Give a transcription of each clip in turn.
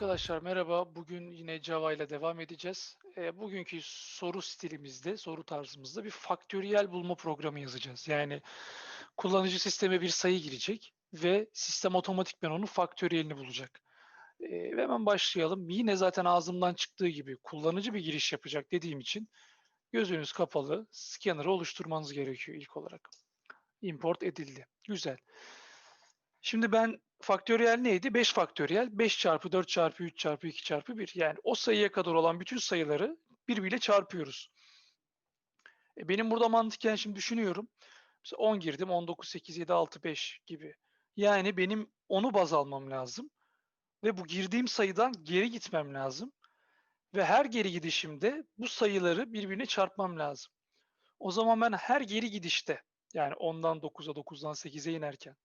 Arkadaşlar merhaba. Bugün yine Java ile devam edeceğiz. E, bugünkü soru stilimizde, soru tarzımızda bir faktöriyel bulma programı yazacağız. Yani kullanıcı sisteme bir sayı girecek ve sistem otomatikmen onun faktöriyelini bulacak. E, ve hemen başlayalım. Yine zaten ağzımdan çıktığı gibi kullanıcı bir giriş yapacak dediğim için gözünüz kapalı scanner'ı oluşturmanız gerekiyor ilk olarak. Import edildi. Güzel. Şimdi ben faktöriyel neydi? 5 faktöriyel. 5 çarpı 4 çarpı 3 çarpı 2 çarpı 1. Yani o sayıya kadar olan bütün sayıları birbiriyle çarpıyoruz. E benim burada mantıken şimdi düşünüyorum. Mesela 10 girdim. 19, 8, 7, 6, 5 gibi. Yani benim onu baz almam lazım. Ve bu girdiğim sayıdan geri gitmem lazım. Ve her geri gidişimde bu sayıları birbirine çarpmam lazım. O zaman ben her geri gidişte yani 10'dan 9'a 9'dan 8'e inerken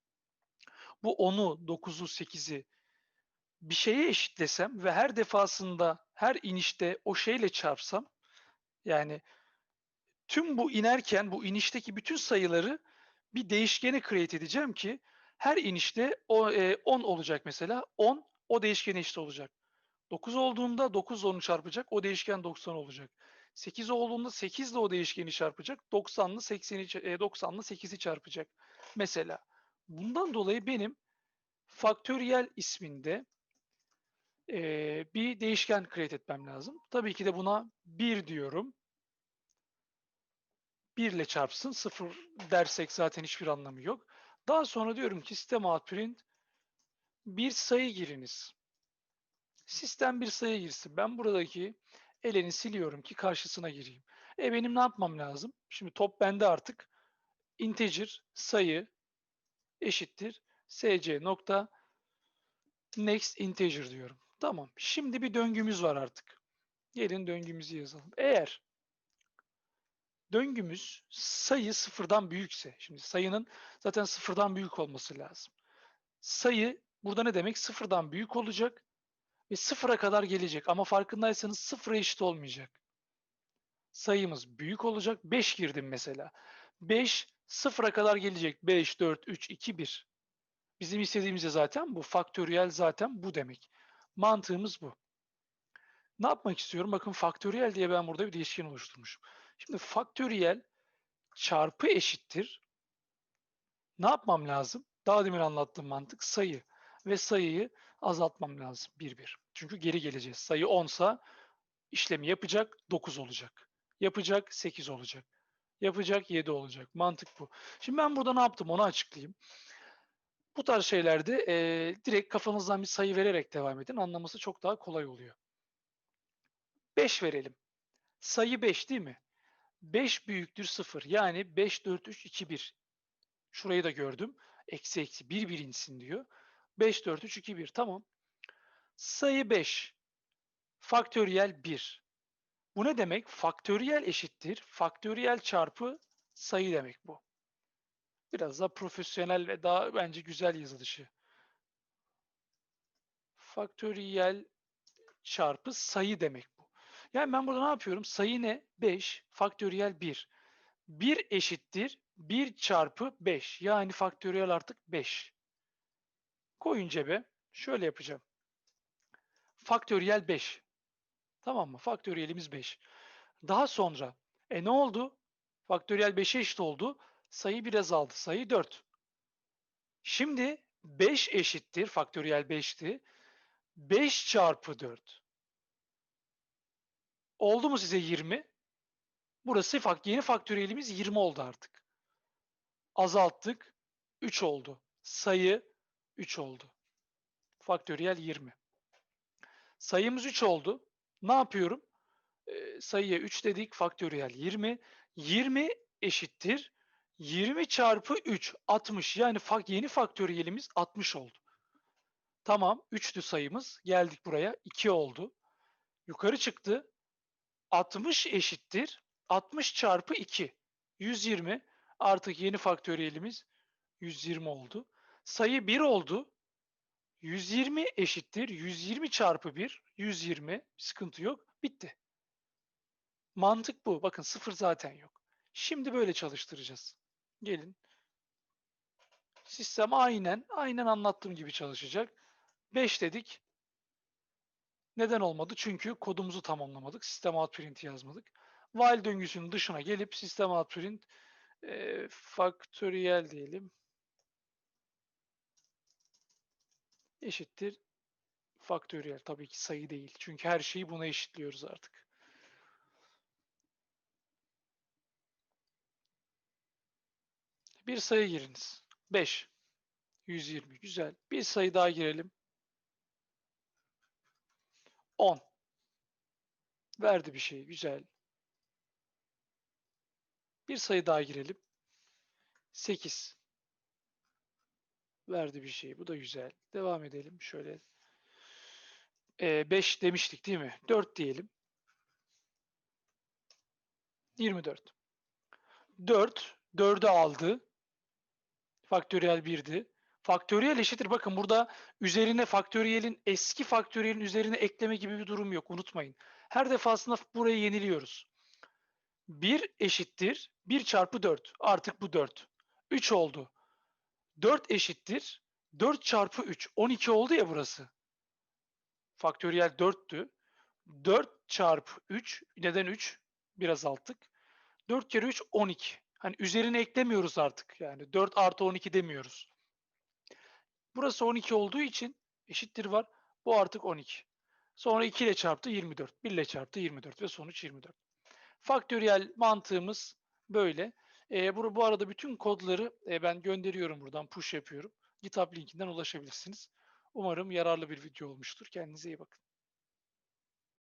bu 10'u, 9'u, 8'i bir şeye eşitlesem ve her defasında, her inişte o şeyle çarpsam, yani tüm bu inerken bu inişteki bütün sayıları bir değişkene create edeceğim ki her inişte o e, 10 olacak mesela. 10 o değişkene eşit olacak. 9 olduğunda 9 10'u çarpacak. O değişken 90 olacak. 8 olduğunda 8 de o değişkeni çarpacak. 90'lı 80'i e, 90'lı 8'i çarpacak. Mesela Bundan dolayı benim faktöriyel isminde e, bir değişken create etmem lazım. Tabii ki de buna 1 diyorum. 1 ile çarpsın. 0 dersek zaten hiçbir anlamı yok. Daha sonra diyorum ki sistem outprint bir sayı giriniz. Sistem bir sayı girsin. Ben buradaki eleni siliyorum ki karşısına gireyim. E benim ne yapmam lazım? Şimdi top bende artık. Integer, sayı, eşittir sc nokta next integer diyorum. Tamam. Şimdi bir döngümüz var artık. Gelin döngümüzü yazalım. Eğer döngümüz sayı sıfırdan büyükse, şimdi sayının zaten sıfırdan büyük olması lazım. Sayı burada ne demek? Sıfırdan büyük olacak ve sıfıra kadar gelecek. Ama farkındaysanız sıfıra eşit olmayacak. Sayımız büyük olacak. 5 girdim mesela. 5 Sıfıra kadar gelecek. 5, 4, 3, 2, 1. Bizim istediğimiz de zaten bu. Faktöriyel zaten bu demek. Mantığımız bu. Ne yapmak istiyorum? Bakın faktöriyel diye ben burada bir değişken oluşturmuşum. Şimdi faktöriyel çarpı eşittir. Ne yapmam lazım? Daha demin anlattığım mantık sayı. Ve sayıyı azaltmam lazım. 1, 1. Çünkü geri geleceğiz. Sayı 10 sa işlemi yapacak 9 olacak. Yapacak 8 olacak. Yapacak 7 olacak. Mantık bu. Şimdi ben burada ne yaptım onu açıklayayım. Bu tarz şeylerde e, direkt kafanızdan bir sayı vererek devam edin. Anlaması çok daha kolay oluyor. 5 verelim. Sayı 5 değil mi? 5 büyüktür 0. Yani 5, 4, 3, 2, 1. Şurayı da gördüm. Eksi eksi 1 birinsin diyor. 5, 4, 3, 2, 1. Tamam. Sayı 5. Faktöriyel 1. Bu ne demek? Faktöriyel eşittir. Faktöriyel çarpı sayı demek bu. Biraz daha profesyonel ve daha bence güzel yazılışı. Faktöriyel çarpı sayı demek bu. Yani ben burada ne yapıyorum? Sayı ne? 5, faktöriyel 1. 1 eşittir 1 çarpı 5. Yani faktöriyel artık 5. Koyun cebe. Şöyle yapacağım. Faktöriyel 5. Tamam mı? Faktöriyelimiz 5. Daha sonra e ne oldu? Faktöriyel 5'e eşit oldu. Sayı biraz azaldı. Sayı 4. Şimdi 5 eşittir. Faktöriyel 5'ti. 5 çarpı 4. Oldu mu size 20? Burası yeni faktöriyelimiz 20 oldu artık. Azalttık. 3 oldu. Sayı 3 oldu. Faktöriyel 20. Sayımız 3 oldu. Ne yapıyorum? E, sayıya 3 dedik. Faktöriyel 20. 20 eşittir. 20 çarpı 3 60. Yani yeni faktöriyelimiz 60 oldu. Tamam 3'tü sayımız. Geldik buraya 2 oldu. Yukarı çıktı. 60 eşittir. 60 çarpı 2. 120. Artık yeni faktöriyelimiz 120 oldu. Sayı 1 oldu. 120 eşittir. 120 çarpı 1. 120. Sıkıntı yok. Bitti. Mantık bu. Bakın sıfır zaten yok. Şimdi böyle çalıştıracağız. Gelin. Sistem aynen, aynen anlattığım gibi çalışacak. 5 dedik. Neden olmadı? Çünkü kodumuzu tamamlamadık. Sistem out print yazmadık. While döngüsünün dışına gelip sistem out print e, faktöriyel diyelim. Eşittir faktöriyel. Tabii ki sayı değil. Çünkü her şeyi buna eşitliyoruz artık. Bir sayı giriniz. 5. 120. Güzel. Bir sayı daha girelim. 10. Verdi bir şey. Güzel. Bir sayı daha girelim. 8. Verdi bir şey. Bu da güzel. Devam edelim. Şöyle. 5 demiştik değil mi? 4 diyelim. 24. 4. 4'ü aldı. Faktöriyel 1'di. Faktöriyel eşittir. Bakın burada üzerine faktöriyelin eski faktöriyelin üzerine ekleme gibi bir durum yok. Unutmayın. Her defasında burayı yeniliyoruz. 1 eşittir 1 çarpı 4. Artık bu 4. 3 oldu. 4 eşittir 4 çarpı 3. 12 oldu ya burası. Faktöriyel 4'tü. 4 çarpı 3. Neden 3? Biraz alttık. 4 kere 3 12. Hani üzerine eklemiyoruz artık. Yani 4 artı 12 demiyoruz. Burası 12 olduğu için eşittir var. Bu artık 12. Sonra 2 ile çarptı 24. 1 ile çarptı 24 ve sonuç 24. Faktöriyel mantığımız böyle. E, bu, bu arada bütün kodları e, ben gönderiyorum buradan. Push yapıyorum. GitHub linkinden ulaşabilirsiniz. Umarım yararlı bir video olmuştur. Kendinize iyi bakın.